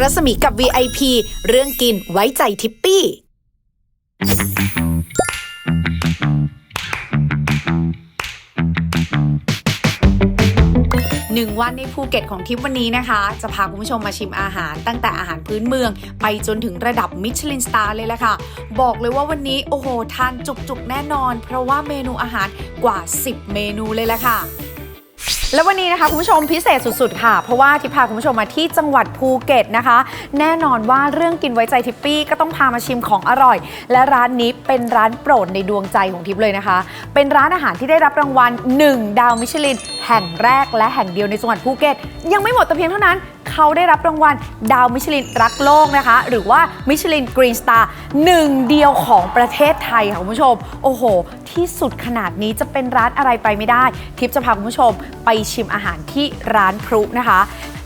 รัศมีกับ VIP เรื่องกินไว้ใจทิปปี้ หนึ่งวันในภูเก็ตของทริปวันนี้นะคะ จะพาคุณผู้ชมมาชิมอาหาร ตั้งแต่อาหารพื้นเมือง ไปจนถึงระดับมิชลินสตาร์เลยแหละค่ะ บอกเลยว่าวันนี้โอ้โห ทานจุกๆ แน่นอน เพราะว่าเมนูอาหารกว่า 10 เมนูเลยแหละค่ะ แล้ววันนี้นะคะคุณผู้ชมพิเศษสุดๆ ค่ะ เพราะว่าทิพพาคุณผู้ชมมาที่จังหวัดภูเก็ตนะคะ แน่นอนว่าเรื่องกินไว้ใจทิปปี้ก็ต้องพามาชิมของอร่อย และร้านนี้เป็นร้านโปรดในดวงใจของทิพย์เลยนะคะ เป็นร้านอาหารที่ได้รับรางวัล 1 ดาวมิชลิน แห่งแรกและแห่งเดียวในจังหวัดภูเก็ต ยังไม่หมดแต่เพียงเท่านั้นเขาได้รับรางวัลดาวมิชลินรักโลกนะคะ หรือว่ามิชลินกรีนสตาร์หนึ่งเดียวของประเทศไทยค่ะคุณผู้ชม โอ้โห ที่สุดขนาดนี้จะเป็นร้านอะไรไปไม่ได้ ทิปจะพาคุณผู้ชมไปชิมอาหารที่ร้านพรุนะคะ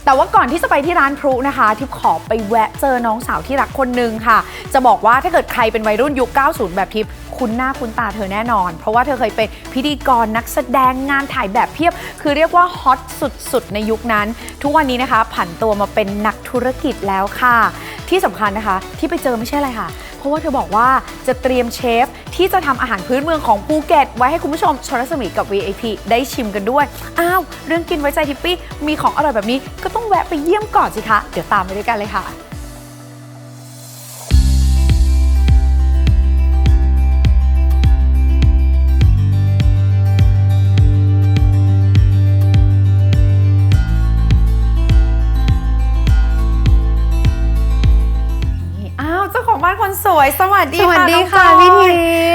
แต่ว่าก่อนที่จะไปที่ร้านพรุนะคะทิปขอไปแวะเจอน้องสาวที่รักคนหนึ่งค่ะ จะบอกว่าถ้าเกิดใครเป็นวัยรุ่นยุค 90 แบบทิปคุ้นหน้าคุ้นตาเธอแน่นอน เพราะว่าเธอเคยเป็นพิธีกรนักแสดงงานถ่ายแบบเพียบ คือเรียกว่าฮอตสุดๆ ในยุคนั้น ทุกวันนี้นะคะ ผันตัวมาเป็นนักธุรกิจแล้วค่ะ ที่สำคัญนะคะ ที่ไปเจอไม่ใช่อะไรค่ะ ราะว่าเธอบอกว่าจะเตรียมเชฟที่จะทำอาหารพื้นเมืองของภูเก็ต ไว้ให้คุณผู้ชมชนรัศมีกับ VIP ได้ชิมกันด้วย อ้าว เรื่องกินไว้ใจทิปปี้มีของอร่อยแบบนี้ก็ต้องแวะไปเยี่ยมก่อนสิคะ เดี๋ยวตามไปด้วยกันเลยค่ะ ของบ้านคนสวย สวัสดีสวัสค่ะดีน้องค่ะจอยพี่ทิ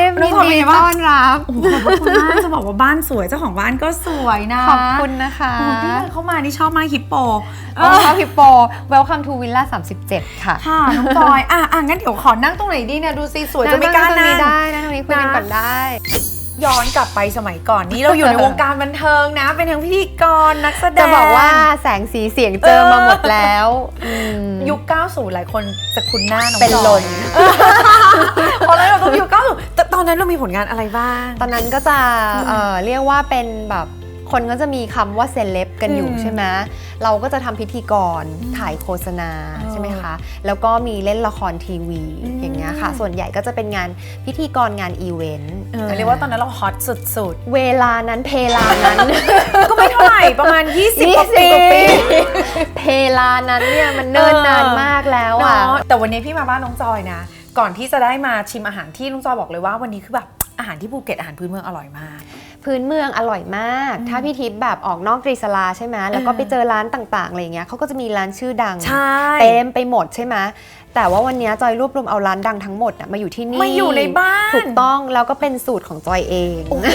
พย์น้องยินจอยดีเป็นไงบ้างต้อนรับโอ้โหขอบคุณมากจะบอกว่าบ้านสวยเจ้าของบ้านก็สวยนะขอบคุณนะคะโอ้โหพี่เลยเข้ามานี่ชอบมากฮิปโปโอ้ชอบฮิปโป Welcome to Villa 37 ค่ะค่ะน้องจอยอะอะงั้นเดี๋ยวขอนั่งตรงไหนดีเนี่ยดูสิสวยจะไม่กล้าตรงนั่นี้งได้นะตรงนี้คุยกันนะก่อนได้ ย้อนกลับไปสมัยก่อนนี้เราอยู่ในวงการบันเทิงนะ เป็นทั้งพิธีกรนักแสดงจะบอกว่าแสงสีเสียงเจอมาหมดแล้วมยุค 90 หลายคนจะคุ้นหน้าน้องเป็นจอยลมเพราะแล้วเราต้องยุค90แต่ตอนนั้นเรามีผลงานอะไรบ้าง ตอนนั้นก็จะเอ่อเรียกว่าเป็นแบบ คนก็จะมีคำว่าเซเลบกันอยู่อืมใช่ไหมเราก็จะทำพิธีกรถ่ายโฆษณาอ๋อใช่ไหมคะ แล้วก็มีเล่นละครทีวีอืมอย่างเงี้ยค่ะ ส่วนใหญ่ก็จะเป็นงานพิธีกรงานอีเวนต์เออเรียกว่าตอนนั้นเราฮอตสุดเวลานั้นเพลานั้นๆก็ไม่เท่าไหร่ประมาณ20กว่าปี20กว่าปีเพลานั้นเนี่ยมันเนิ่นนานมากแล้วอะเนาะแต่วันนี้พี่มาบ้านน้องจอยนะ ก่อนที่จะได้มาชิมอาหารที่น้องจอยบอกเลยว่าวันนี้คือแบบอาหารที่ภูเก็ตอาหารพื้นเมืองอร่อยมาก พื้นเมืองอร่อยมาก ถ้าพี่ทิพย์แบบออกนอกตรีสลาใช่ไหมแล้วก็ไปเจอร้านต่างๆอะไรอย่างเงี้ยเขาก็จะมีร้านชื่อดังใช่เต็มไปหมดใช่ไหมแต่ว่าวันเนี้ยจอยรวบรวมเอาร้านดังทั้งหมดน่ะมาอยู่ที่นี่มาอยู่ในบ้านถูกต้องแล้วก็เป็นสูตรของจอยเองโอ้โห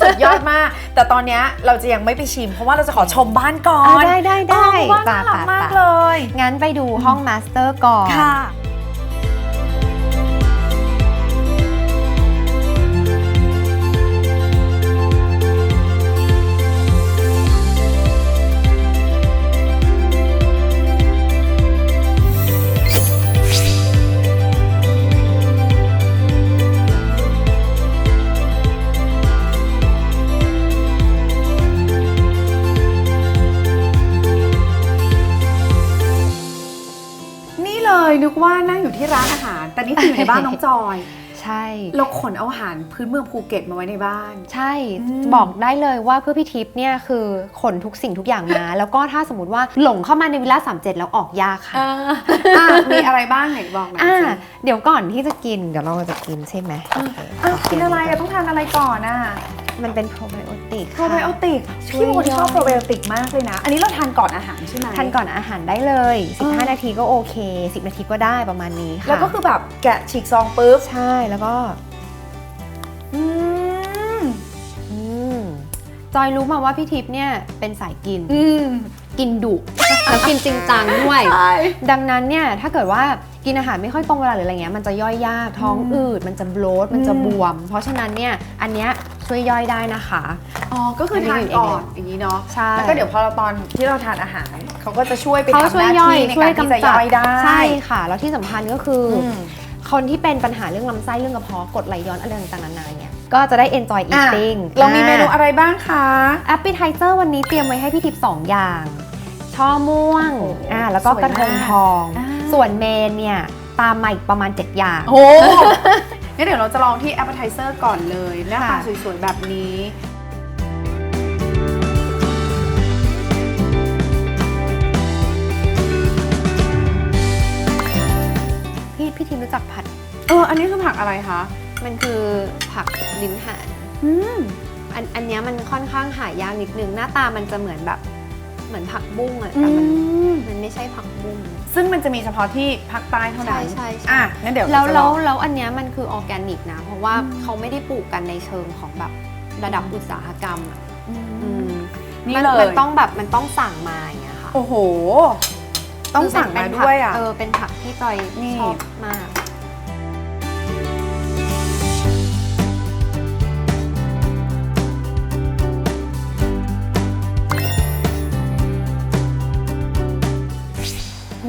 สุดยอดมาก แต่ตอนเนี้ยเราจะยังไม่ไปชิม เพราะว่าเราจะขอชมบ้านก่ออะนได้ได้ได้เออบ้านน่ารักป่ะมากป่ะเลยงั้นไปดูห้องมาสเตอร์ก่อนค่ะ เลยนึกว่านั่งอยู่ที่ร้านอาหาร แต่นี่คืออยู่ในบ้านน้องจอย ใช่ เราขนเอาอาหารพื้นเมืองภูเก็ตมาไว้ในบ้าน ใช่อืมบอกได้เลยว่าเพื่อพี่ทิพย์เนี่ยคือขนทุกสิ่งทุกอย่างมา แล้วก็ถ้าสมมติว่าหลงเข้ามาในวิลล่าสามเจ็ดแล้วออกยากค่ะอะมีอะไรบ้างไหนบอกหน่อยอ่าสิเดี๋ยวก่อนที่จะกินเดี๋ยวเราจะกินใช่ไหมโอเคอะกินอะไรอะต้องทานอะไรก่อนอะ มันเป็นโปรไบโอติกโปรไบโอติกช่วยพี่เป็นคนที่ชอบย่อยโปรไบโอติกมากเลยนะ อันนี้เราทานก่อนอาหารใช่ไหมทานก่อนอาหารได้เลยเออ15 นาทีก็โอเค 10 นาทีก็ได้ประมาณนี้ค่ะ แล้วก็คือแบบแกะฉีกซองปุ๊บ ใช่แล้วก็อืมอืมจอยรู้มาว่าพี่ทิพย์เนี่ยเป็นสายกิน อืมกินดุแล้วกินจริงจังด้วยใช่ดังนั้นเนี่ยถ้าเกิดว่า กินอาหารไม่ค่อยตรงเวลาหรืออะไรเงี้ยมันจะย่อยยากท้องอืมอืดมันจะบลดมันจะอืมบวม เพราะฉะนั้นเนี่ยอันเนี้ยช่วยย่อยได้นะคะ อ๋อ ก็คือทานก่อนอย่างนี้เนาะ ใช่ แล้วก็เดี๋ยวพอเราตอนที่เราทานอาหาร เขาก็จะช่วยไปเขาทำช่วยหน้าย่อยที่ในช่วกายรที่จะกำจัย่ดอยได้ ใช่ค่ะ แล้วที่สำคัญก็คือออืมคนที่เป็นปัญหาเรื่องลำไส้เรื่องกระเพาะกรดไหลย้อนอะไรต่างๆนานาเนี่ย ก็จะได้ enjoy อะ eating เรามีเมนูอะไรบ้างคะแอปเปิลไทเซอร์วันนี้เตรียมไว้ให้พี่ทิพย์สองอย่าง ช่อม่วงโอ้โหอ่า แล้วก็สวยกระทงมากทองอ่า ส่วนเมนเนี่ยตามมาอีกประมาณ 7 อย่าง โอ้โหงั้นเดี๋ยวเราจะลองที่ appetizer ก่อนเลยหน้าตาค่ะ สวยๆ แบบนี้ พี่พี่ทีมรู้จักผัด เออ อันนี้คือผักอะไรคะ มันคือผักลิ้นห่านอืม อันอันเนี้ยมันค่อนข้างหายากนิดนึง หน้าตามันจะเหมือนแบบเห มือนผักบุ้งอะอืแต่มันมมันไม่ใช่ผักบุ้งซึ่งมันจะมีเฉพาะที่ภาคใต้เท่านั้นใช่ใช่ใช่อะงั้นเดี๋ยวแล้วจะลแล้อวงแล้วอันเนี้ยมันคือออร์แกนิกนะ เพราะว่าอืมเขาไม่ได้ปลูกกันในเชิงของแบบระดับอุตสาหกรรมอะอือืมมนี่มันเลยมันต้องแบบมันต้องสั่งมาอย่างเงี้ยค่ะโอ้โห ต้องคือสั่งเป็มานเป็นผักด้วยอะเออเป็นผักที่จอยนี่ ชอบมาก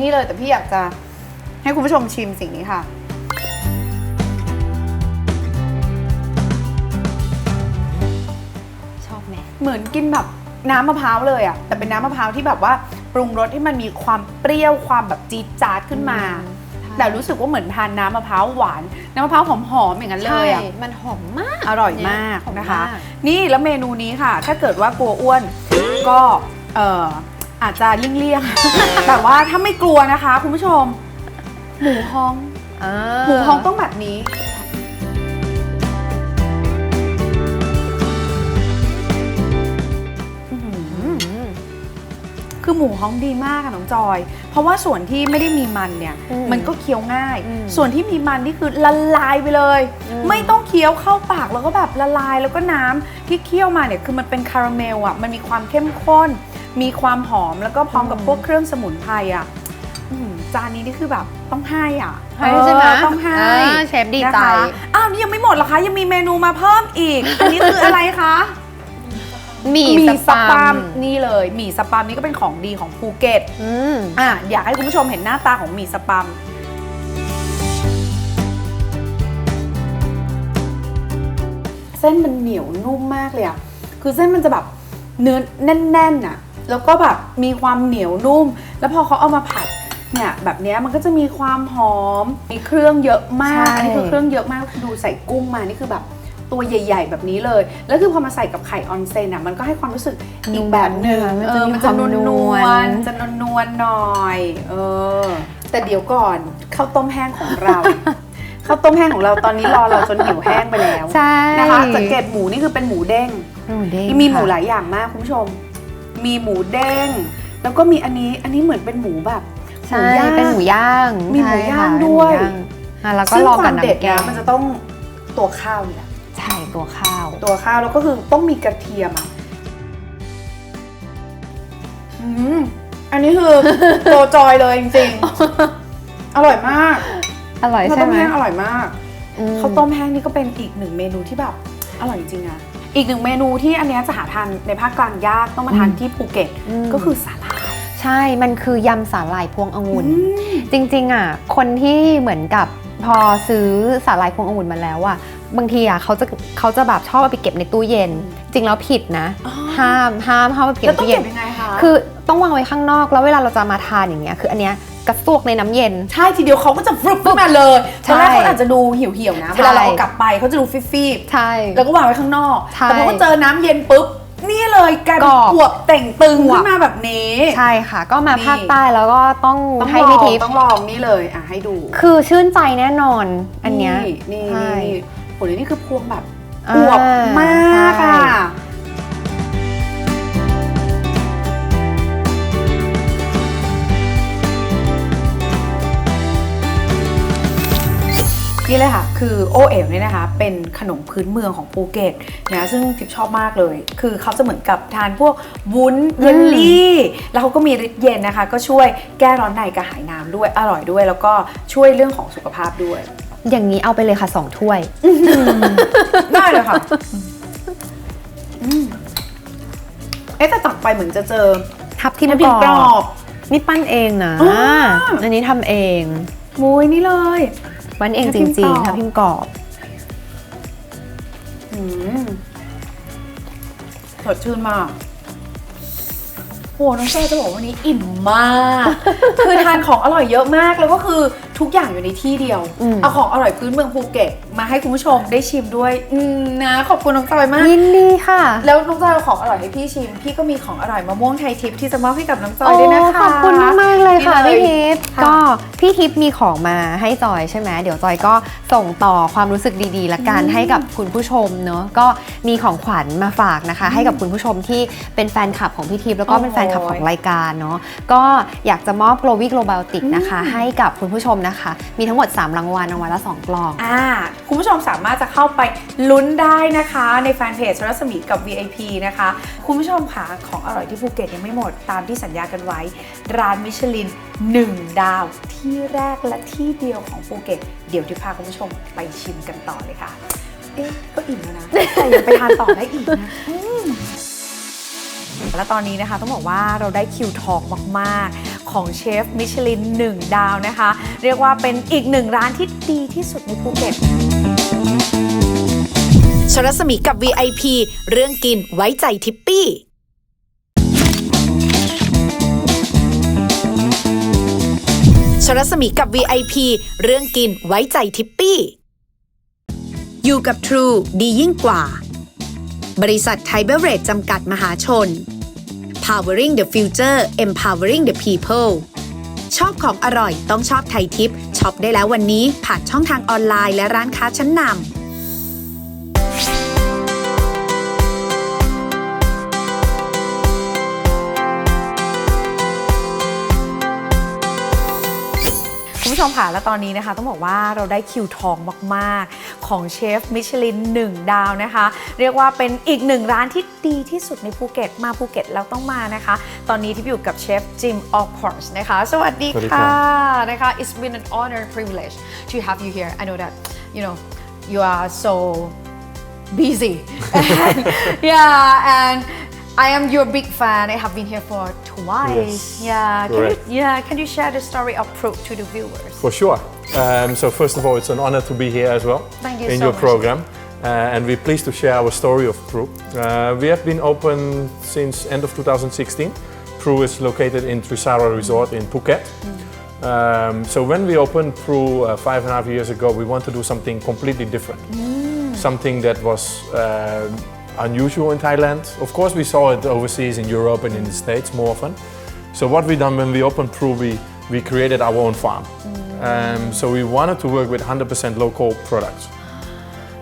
นี่เลยแต่พี่อยากจะให้คุณผู้ชมชิมสิ่งนี้ค่ะ ชอบไหมเหมือนกินแบบน้ำมะพร้าวเลยอะแต่เป็นน้ำมะพร้าวที่แบบว่าปรุงรสให้มันมีความเปรี้ยวความแบบจี๊ดจ๊าดขึ้นมา แต่รู้สึกว่าเหมือนทานน้ำมะพร้าวหวาน น้ำมะพร้าวหอมๆอย่างนั้นเลใช่ยอะมันหอมมากอร่อยมากหอมนะคะมากนี่แล้วเมนูนี้ค่ะ ถ้าเกิดว่ากลัวอ้วนก็เอ่อ อาจจะเลี่ยงๆ แต่ว่าถ้าไม่กลัวนะคะ คุณผู้ชม หมูฮ้องอ่าหมูฮ้องต้องแบบนี้อื้อหืออืมคือหมูฮ้องดีมากอะน้องจอย เพราะว่าส่วนที่ไม่ได้มีมันเนี่ยอืมมันก็เคี้ยวง่ายอืมส่วนที่มีมันนี่คือละลายไปเลยอืมไม่ต้องเคี้ยวเข้าปากแล้วก็แบบละลายแล้วก็น้ำที่เคี่ยวมาเนี่ยคือมันเป็นคาราเมลอะมันมีความเข้มข้น มีความหอมแล้วก็พร้อมกับพวกเครื่องสมุนไพรอะอื้อหือจานนี้นี่คือแบบต้องให้อะให้ใช่ไหมเออต้องให้อ่าเชฟดีใจ นะคะอ้าวนี่ยังไม่หมดเหรอคะ ยังมีเมนูมาเพิ่มอีก อันนี้คืออะไรคะ หมี่หมี่สสปัปัมมนี่เลยหมี่สปัมนี่ก็เป็นของดีของภูเก็ต อืม อะอยากให้คุณผู้ชมเห็นหน้าตาของหมี่สปัม เส้นมันเหนียวนุ่มมากเลยอะคือเส้นมันจะแบบเนื้อแน่นๆอะ แล้วก็แบบมีความเหนียวนุ่ม แล้วพอเขาเอามาผัดเนี่ยแบบเนี้ยมันก็จะมีความหอม มีเครื่องเยอะมากใช่อันนี้คือเครื่องเยอะมาก ดูใส่กุ้งมา นี่คือแบบตัวใหญ่ ๆ แบบนี้เลย แล้วคือพอมาใส่กับไข่ออนเซนอะมันก็ให้ความรู้สึกอีกแบบหนึ่งมันเอจะอมีมันคจะวามนวลนนววลลจะนวลนวลๆหน่อย เออ แต่เดี๋ยวก่อนข้าวต้มแห้งของเราข้าวต้มแห้งของเราตอนนี้รอเราจนหิวแห้งไปแล้วใช่นะคะสังเกตหมูนี่คือเป็นหมูเด้ง หมูเด้ง มีหมูหค่ะลายอย่างมากคุณผู้ชม มีหมูเด้ง แล้วก็มีอันนี้อันนี้เหมือนเป็นหมูแบบหมูใช่ย่างเป็นหมูย่างมีหมูใช่ย่างค่ะด้วยเป็นหมูางอะแล้วก็ซึ่งรอคกัวาบมเด็ดน้ำแกนะงมันจะต้องตัวข้าวเนี่ยใช่ตัวข้าว ตัวข้าวแล้วก็คือต้องมีกระเทียมอะอืมอันนี้คือตัวจอยเลยจริงๆ อร่อยมากอร่อยข้าวใช่ต้มไหมแห้งอร่อยมากอืมข้าวต้มแห้งนี่ก็เป็นอีกหนึ่งเมนูที่แบบอร่อยจริงๆอะ อีกหนึ่งเมนูที่อันเนี้ยจะหาทานในภาคกลางยากต้องมาทานที่ภูเก็ตมก็คือสาลาย ใช่ มันคือยำสาหร่ายพวงองุ่นอืมจริงๆอะ คนที่เหมือนกับพอซื้อสาหร่ายพวงองุ่นมาแล้วอะ บางทีอะเขาจะเขาจะแบบชอบเอาไปเก็บในตู้เย็น จริงแล้วผิดนะ อ๋อ ห้ามห้ามห้ามเอาไปเก็บแล้วในต้องตู้เย็เก็น บยังไงคะ คือต้องวางไว้ข้างนอกแล้วเวลาเราจะมาทานอย่างเงี้ยคืออันเนี้ย กระซวกในน้ำเย็น ใช่ทีเดียวเขาก็จะฟลุปขึ้นมาเลยใช่ตอนแรกเขาอาจจะดูเหี่ยวๆนะใช่เวลาเราเอากลับไปเขาจะดูฟิบใช่ๆแล้วก็วางไว้ข้างนอกใช่แต่พอเขาเจอน้ำเย็นปุ๊บนี่เลยกลายเป็นกรอบขวบแต่งตึงขวบขึ้นมาแบบนี้ ใช่ค่ะ ก็มานี่ภาคใต้แล้วก็ต้องต้องให้ลอพี่งทิพย์ต้องลองนี่เลยอะให้ดู คือชื่นใจแน่นอนอันเนี้ยนี่ใช่นี่นี่โหนี่คือพวงแบบอ่าอวบมาก นี่เลยค่ะ คือโอเอ๋วเนี่ยนะคะ เป็นขนมพื้นเมืองของภูเก็ตนะซึ่งทิพย์ชอบมากเลย คือเขาจะเหมือนกับทานพวกวุ้นเยลลี่ แล้วเขาก็มีฤทธิ์เย็นนะคะ ก็ช่วยแก้ร้อนในกระหายน้ำด้วยอร่อยด้วย แล้วก็ช่วยเรื่องของสุขภาพด้วย อย่างนี้เอาไปเลยค่ะสองถ้วย ได้เลยค่ะอืมเอ๊ะแต่ตักไปเหมือนจะเจอทับทิมน้ำพริกกรกรออบบนี่ปั้นเองนะอ๋ออันนี้ทำเองมุยนี่เลย ปั้นเองทับจทิมริงกรอบๆทับทิมกรอบอืมสดชื่นมากโหน้องเซจะบอกว่าวันนี้อิ่มมาก คือทานของอร่อยเยอะมากแล้วก็คือทุกอย่างอยู่ในที่เดียวอืมเอาของอร่อยพื้นเมืองภูเก็ตมาให้คุณผู้ชมได้ชิมด้วยอืมนะขอบคุณน้องจอยมากยินดีค่ะ แล้วน้องจอยเอาของอร่อยให้พี่ชิม พี่ก็มีของอร่อยมะม่วงไทยทิพย์ที่จะมอบให้กับน้องจอยด้วยนะคะ ขอบคุณมากๆเลยค่ะนี่พี่เลยทิพย์ค่ะก็พี่ทิพย์มีของมาให้จอยใช่ไหมเดี๋ยวจอยก็ส่งต่อความรู้สึกดีๆละกันให้กับคุณผู้ชมเนอะก็มีของขวัญมาฝากนะคะ ให้กับคุณผู้ชมที่เป็นแฟนคลับของพี่ทิพย์แล้วก็เป็นแฟนคลับของรายการเนาะก็อยากจะมอบ Glowy Global นะคะ ให้กับคุณผู้ชมนะคะ มีทั้งหมด 3 รางวัลรางวัลละ 2 กล่องอ่าคุณผู้ชมสามารถจะเข้าไปลุ้นได้นะคะ ในแฟนเพจรัศมีกับ VIP นะคะ คุณผู้ชมค่ะของอร่อยที่ภูเก็ตยังไม่หมดตามที่สัญญากันไว้ ร้านมิชลิน 1 ดาว ที่แรกและที่เดียวของภูเก็ต เดี๋ยวที่พาคุณผู้ชมไปชิมกันต่อเลยค่ะ เอ๊ะ ก็อิ่มแล้วนะแต่ยังไปทานต่อได้อีกนะและตอนนี้นะคะต้องบอกว่าเราได้คิวทองมากๆ ของเชฟมิชลิน 1 ดาวนะคะ เรียกว่าเป็นอีกหนึ่งร้านที่ดีที่สุดในภูเก็ตชรัศมีกับ VIP เรื่องกินไว้ใจทิปปี้ ชรัศมีกับ VIP เรื่องกินไว้ใจทิปปี้ อยู่กับ True ดียิ่งกว่า บริษัทไทเบเรดจำกัดมหาชน Powering the Future Empowering the People ชอบของอร่อยต้องชอบไทยทิปช็อปได้แล้ววันนี้ผ่านช่องทางออนไลน์และร้านค้าชั้นนำ ผู้ชมค่ะ และตอนนี้นะคะ ต้องบอกว่าเราได้คิวทองมาก ๆ ของเชฟมิชลิน1ดาวนะคะ เรียกว่าเป็นอีกหนึ่งร้านที่ดีที่สุดในภูเก็ต มาภูเก็ตแล้วต้องมานะคะ ตอนนี้ที่อยู่กับเชฟจิมออฟพอร์สนะคะ สวัสดีสวัสดีค่ะครับนะคะ It's been an honor and privilege to have you here I know that you know you are so busy and, yeah and I am your big fan I have been here for twice Yes, yeah can you, correct. yeah can you share the story of Pro to the viewers For sure. Um, so first of all, it's an honor to be here as well Thank you in so your much. program, uh, and we're pleased to share our story of Pru. Uh, we have been open since end of 2016. Pru is located in Trisara Resort in Phuket. Um, so when we opened Pru uh, five and a half years ago, we want to do something completely different, something that was uh, unusual in Thailand. Of course, we saw it overseas in Europe and in the States more often. So what we done when we opened Pru, we, we created our own farm. Um, so we wanted to work with 100% local products.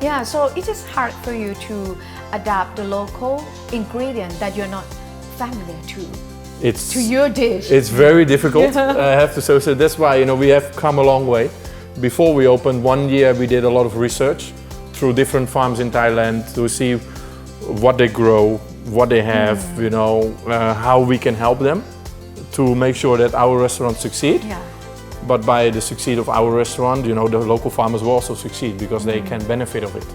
Yeah, so it is hard for you to adapt the local ingredient that you're not familiar to It's to your dish. it's very difficult. Yeah. I have to say. So that's why you know we have come a long way. Before we opened, one year we did a lot of research through different farms in Thailand to see what they grow, what they have, Mm. you know, uh, how we can help them to make sure that our restaurants succeed. yeah. But by the succeed of our restaurant, you know, the local farmers will also succeed because they Mm. can benefit of it.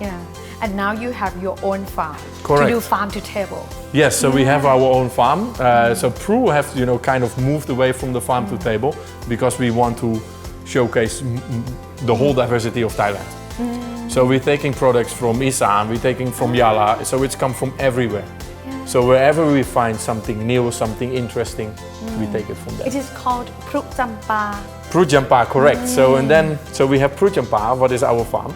Yeah. And now you have your own farm to Correct. do farm to table. Yes, so we have mm. our own farm. Uh, mm. so Pru have you know kind of moved away from the farm to mm. table because we want to showcase the whole diversity of Thailand. So we're taking products from Isan, we're taking from Yala, so it's come from everywhere. So wherever we find something new, something interesting, we take it from there. It is called Pruk. Pru Jampa, correct. So and then so we have Pru Jampa, what is our farm.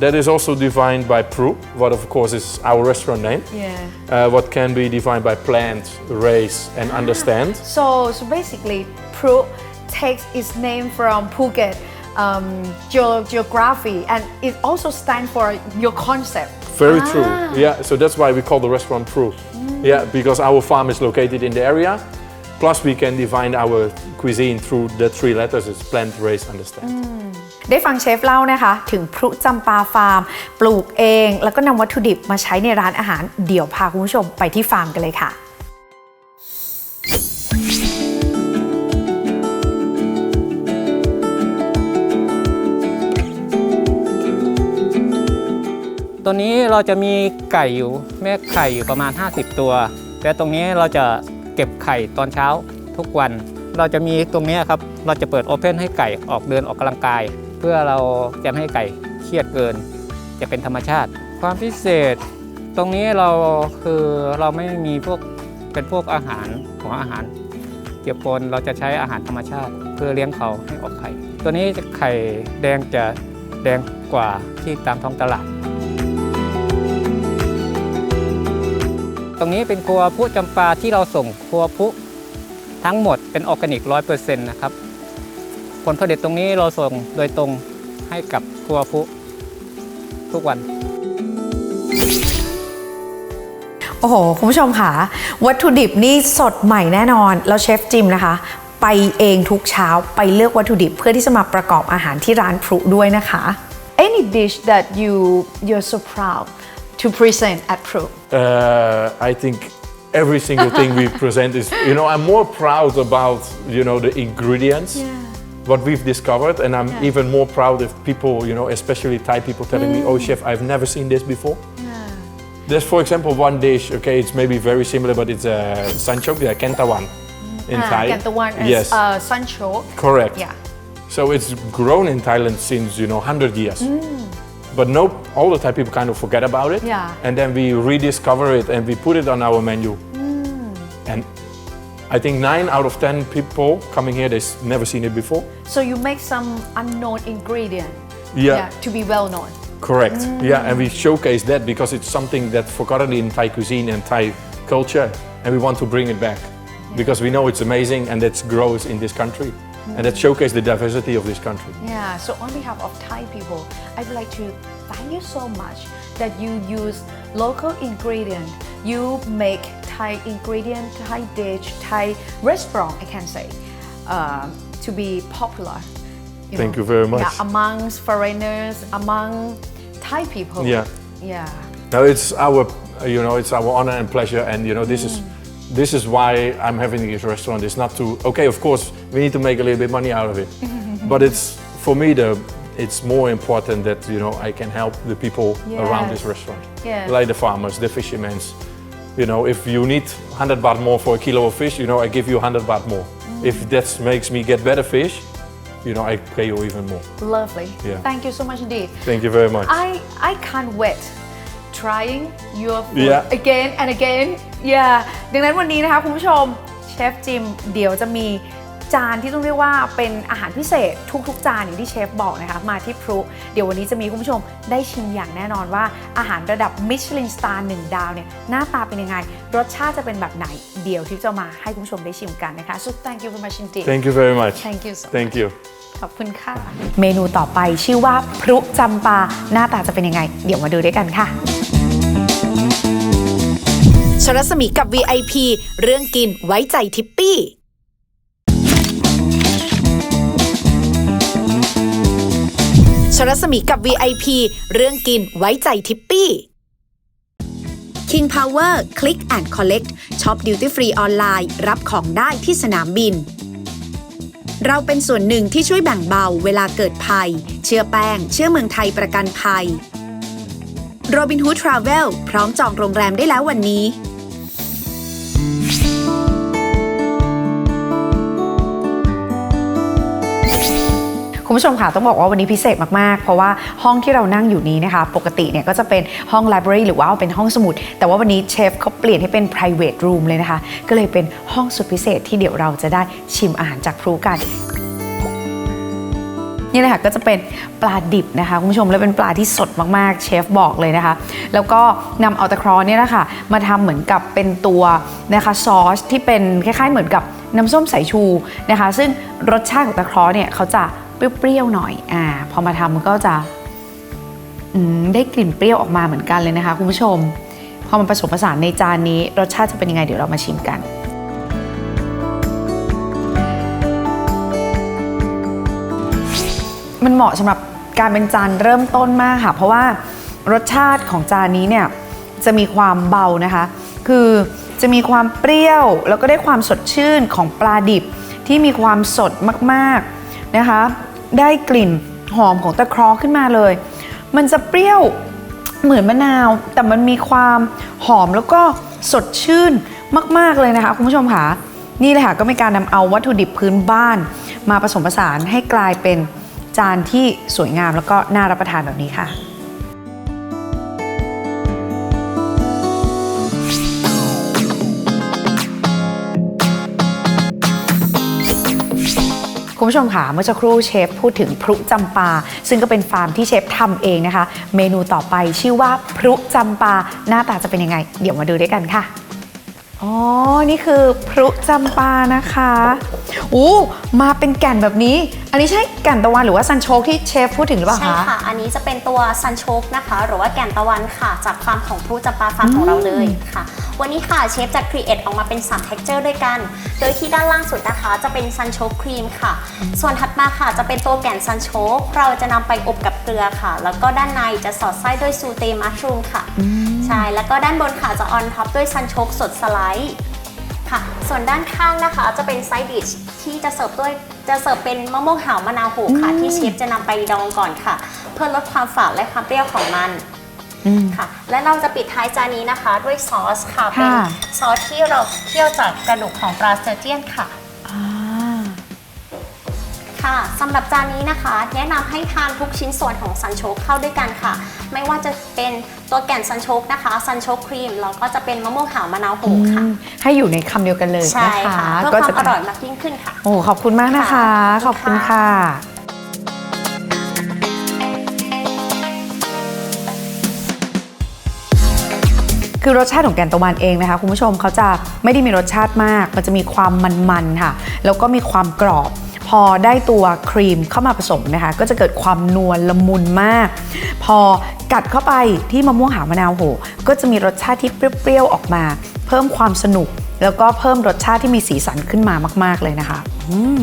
That is also defined by Pru, what of course is our restaurant name. Yeah. Uh, what can be defined by plant, race, and understand. So, so basically, Pruk takes its name from Phuket um, geo- geography and it also stands for your concept. Very Ah. true. Yeah, so that's why we call the restaurant Proof. Yeah, because our farm is located in the area. Plus, we can define our cuisine through the three letters: it's plant, race, understand. ได้ฟังเชฟเล่านะคะ ถึงพรุจำปาฟาร์ม ปลูกเอง แล้วก็นำวัตถุดิบมาใช้ในร้านอาหาร เดี๋ยวพาคุณผู้ชมไปที่ฟาร์มกันเลยค่ะ ตัวนี้เราจะมีไก่อยู่แม่ไข่อยู่ประมาณ 50 ตัว แต่ตรงนี้เราจะเก็บไข่ตอนเช้าทุกวัน เราจะมีตรงนี้ครับ เราจะเปิดโอเพนให้ไก่ออกเดินออกกำลังกาย เพื่อเราจะไม่ให้ไก่เครียดเกิน จะเป็นธรรมชาติ ความพิเศษ ตรงนี้เราคือเราไม่มีพวกเป็นพวกอาหารของอาหารเกี่ยวปนเราจะใช้อาหารธรรมชาติ เพื่อเลี้ยงเขาให้ออกไข่ ตัวนี้จะไข่แดงจะแดงกว่าที่ตามท้องตลาด รงนี้เป็นครัวผู้จำปาที่เราส่งครัวผู้ทั้งหมดเป็นออร์แกนิกร้อยเปอร์เซ็นต์นะครับ ผลผลิตตรงนี้เราส่งโดยตรงให้กับครัวผู้ทุกวัน โอ้โห คุณผู้ชมค่ะ วัตถุดิบนี่สดใหม่แน่นอน แล้วเชฟจิมนะคะ ไปเองทุกเช้าไปเลือกวัตถุดิบเพื่อที่จะมาประกอบอาหารที่ร้านพรุด้วยนะคะ Any dish that you you're so proud to present at Pru Uh, I think every single thing we present is, you know, I'm more proud about, you know, the ingredients, what we've discovered, and I'm even more proud of people, you know, especially Thai people telling me, oh, chef, I've never seen this before. There's, for example, one dish, okay, it's maybe very similar, but it's a uh, sanchok, yeah, kentawan in Thai. Get the one is yes, uh, Sancho correct. yeah. So it's grown in Thailand since, you know, 100 years. But no, all the Thai people kind of forget about it. Yeah. And then we rediscover it and we put it on our menu. Mm. And I think nine out of 10 people coming here, they've never seen it before. so you make some unknown ingredient Yeah. to be well known Correct. Mm. Yeah, and we showcase that because it's something that's forgotten in Thai cuisine and Thai culture, and we want to bring it back because we know it's amazing and it grows in this country, and that showcase the diversity of this country. Yeah, so on behalf of Thai people, I would like to thank you so much that you use local ingredient. You make Thai ingredient, Thai dish, Thai restaurant, I can say, uh, to be popular. Thank you very much. Yeah, amongst foreigners, among Thai people. Yeah. Yeah. Now it's our, you know, it's our honor and pleasure, and you know, this is, this is why I'm having this restaurant. It's not to, okay, of course, we need to make a little bit money out of it, but it's for me the, it's more important that you know I can help the people around this restaurant, Yes. like the farmers, the fishermen. You know, if you need 100 baht more for a kilo of fish, you know, I give you 100 baht more. Mm. If that makes me get better fish, you know, I pay you even more. Lovely. Yeah. Thank you so much indeed. Thank you very much. I I can't wait trying your food Yeah. again and again yeah ดังนั้นวันนี้นะคะคุณผู้ชมเชฟจิมเดี๋ยวจะมีจานที่ต้องเรียกว่าเป็นอาหารพิเศษทุกๆ จานอย่างที่เชฟบอกนะคะมาที่พรุเดี๋ยววันนี้จะมีคุณผู้ชมได้ชิมอย่างแน่นอนว่าอาหารระดับมิชลินสตาร์หนึ่งดาวเนี่ยหน้าตาเป็นยังไง รสชาติจะเป็นแบบไหน เดี๋ยวที่จะมาให้คุณผู้ชมได้ชิมกันนะคะ so thank you very much indeed Thank you very much. Thank you so Thank you. ขอบคุณค่ะ เมนูต่อไปชื่อว่าพรุจำปา หน้าตาจะเป็นยังไง เดี๋ยวมาดูด้วยกันค่ะชรัศมีกับ VIP เรื่องกินไว้ใจทิปปี้ชรัศมีกับ VIP เรื่องกินไว้ใจทิปปี้ King Power Click and Collect ช็อปดิวตี้ฟรีออนไลน์ รับของได้ที่สนามบิน เราเป็นส่วนหนึ่งที่ช่วยแบ่งเบาเวลาเกิดภัย เชื่อแป้ง เชื่อเมืองไทยประกันภัย Robinhood Travel พร้อมจองโรงแรมได้แล้ววันนี้ คุณผู้ชมค่ะต้องบอกว่าวันนี้พิเศษมากๆ เพราะว่าห้องที่เรานั่งอยู่นี้นะคะ ปกติเนี่ยก็จะเป็นห้อง library หรือว่าเป็นห้องสมุด แต่ว่าวันนี้เชฟเขาเปลี่ยนให้เป็น private room เลยนะคะ ก็เลยเป็นห้องสุดพิเศษที่เดี๋ยวเราจะได้ชิมอาหารจากพรูกันนี่แหละค่ะก็จะเป็นปลาดิบนะคะคุณผู้ชมแล้วเป็นปลาที่สดมากๆ เชฟบอกเลยนะคะ แล้วก็นำเอาตะคราะห์เนี่ยแหละคะมาทำเหมือนกับเป็นตัวนะคะซอสที่เป็นคล้ายๆ เหมือนกับน้ำส้มสายชูนะคะ ซึ่งรสชาติของตะคราะห์เนี่ยเขาจะ เปรี้ยวๆหน่อยอ่าพอมาทำมันก็จะได้กลิ่นเปรี้ยวออกมาเหมือนกันเลยนะคะคุณผู้ชม พอมันผสมผสานในจานนี้ รสชาติจะเป็นยังไงเดี๋ยวเรามาชิมกัน มันเหมาะสำหรับการเป็นจานเริ่มต้นมากค่ะ เพราะว่ารสชาติของจานนี้เนี่ยจะมีความเบานะคะ คือจะมีความเปรี้ยว แล้วก็ได้ความสดชื่นของปลาดิบที่มีความสดมากๆนะคะ ได้กลิ่นหอมของตะเคราะห์ขึ้นมาเลย มันจะเปรี้ยวเหมือนมะนาว แต่มันมีความหอมแล้วก็สดชื่นมาก ๆ เลยนะคะ คุณผู้ชมค่ะนี่เลยค่ะก็เป็นการนำเอาวัตถุดิบพื้นบ้าน มาผสมผสานให้กลายเป็นจานที่สวยงามแล้วก็น่ารับประทานแบบนี้ค่ะ คุณผู้ชมค่ะเมื่อสักครู่เชฟพูดถึงพรุจำปา ซึ่งก็เป็นฟาร์มที่เชฟทำเองนะคะ เมนูต่อไปชื่อว่าพรุจำปา หน้าตาจะเป็นยังไง เดี๋ยวมาดูด้วยกันค่ะอ๋อ นี่คือพรุจำปานะคะอู้มาเป็นแก่นแบบนี้ อันนี้ใช่แก่นตะวันหรือว่าซันโชคที่เชฟพูดถึงหรือเปล่าใช่ค่ะ อันนี้จะเป็นตัวซันโชกนะคะ หรือว่าแก่นตะวันค่ะ จากฟาร์มของพรูจำปาฟาร์มของเราเลยค่ะ วันนี้ค่ะเชฟจะครีเอทออกมาเป็น3 texture ด้วยกัน โดยที่ด้านล่างสุดนะคะจะเป็นซันโชกครีมค่ะ ส่วนถัดมาค่ะจะเป็นตัวแก่นซันโชกเราจะนำไปอบกับเกลือค่ะ แล้วก็ด้านในจะสอดไส้ด้วยซูเตมัชรูมค่ะ ใช่ แล้วก็ด้านบนค่ะจะออนท็อปด้วยซันโชกสดสไลด์ค่ะ ส่วนด้านข้างนะคะจะเป็นไซดิชที่จะเสิร์ฟด้วยจะเสิร์ฟเป็นมะม่วงหาวมะนาวโหกค่ะ ที่เชฟจะนำไปดองก่อนค่ะ เพื่อลดความฝาดและความเปรี้ยวของมัน ค่ะ และเราจะปิดท้ายจานนี้นะคะ ด้วยซอสค่ะเป็นค่ะ ซอสที่เราเคี่ยวจากกระดูกของปลาสเตอร์เจียนค่ะ อ่า ค่ะสำหรับจานนี้นะคะ แนะนำให้ทานทุกชิ้นส่วนของซันโชกเข้าด้วยกันค่ะ ไม่ว่าจะเป็นตัวแก่นซันโชกนะคะซันโชกครีมแล้วก็จะเป็นมะม่วงหาวมะนาวโหกค่ะให้อยู่ในคำเดียวกันเลยใช่นะคะค่ะเพื่อก็ความจะอร่อยมากยิ่งขึ้นค่ะ โอ้ขอบคุณมากนะคะ ค่ะขอบคุณค่ะคื คือรสชาติของแกนตะวันเองนะคะคุณผู้ชมเขาจะไม่ได้มีรสชาติมาก มันจะมีความมันๆค่ะ แล้วก็มีความกรอบ พอได้ตัวครีมเข้ามาผสมนะคะ ก็จะเกิดความนวลละมุนมาก พอกัดเข้าไปที่มะม่วงหาวมะนาวโห ก็จะมีรสชาติที่เปรี้ยวๆออกมา เพิ่มความสนุก แล้วก็เพิ่มรสชาติที่มีสีสันขึ้นมามาก ๆเลยนะคะ อืม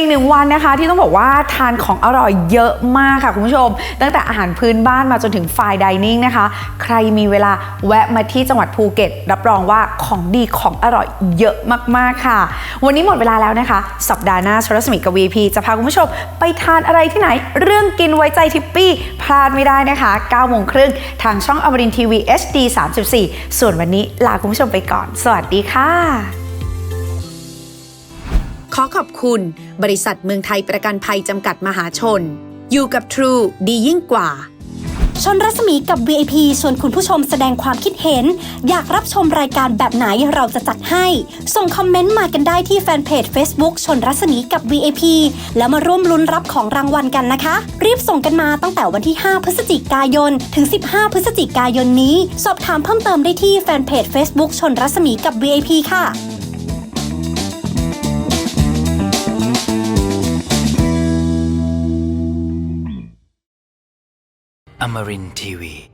อีกหนึ่งวันนะคะ ที่ต้องบอกว่าทานของอร่อยเยอะมากค่ะคุณผู้ชม ตั้งแต่อาหารพื้นบ้านมาจนถึงไฟดิเนิ่งนะคะ ใครมีเวลาแวะมาที่จังหวัดภูเก็ต รับรองว่าของดีของอร่อยเยอะมากๆค่ะ วันนี้หมดเวลาแล้วนะคะ สัปดาห์หน้าชรสมิกับ VP จะพาคุณผู้ชมไปทานอะไรที่ไหน เรื่องกินไว้ใจทิปปี้พลาดไม่ได้นะคะ9โมงครึ่งทางช่องอมรินทีวี HD 34 ส่วนวันนี้ลาคุณผู้ชมไปก่อน สวัสดีค่ะ อขอบคุณ บริษัทเมืองไทยประกันภัยจำกัดมหาชน อยู่กับ True ดียิ่งกว่า ชนรัศมีกับ VIP ชวนคุณผู้ชมแสดงความคิดเห็น อยากรับชมรายการแบบไหนเราจะจัดให้ ส่งคอมเมนต์มากันได้ที่แฟนเพจ Facebook ชนรัศมีกับ VIP แล้วมาร่วมลุ้นรับของรางวัลกันนะคะ รีบส่งกันมาตั้งแต่วันที่ 5 พฤศจิกายน ถึง 15 พฤศจิกายนนี้ สอบถามเพิ่มเติมได้ที่แฟนเพจ Facebook ชนรัศมีกับ VIP ค่ะ Amarin Tiwi.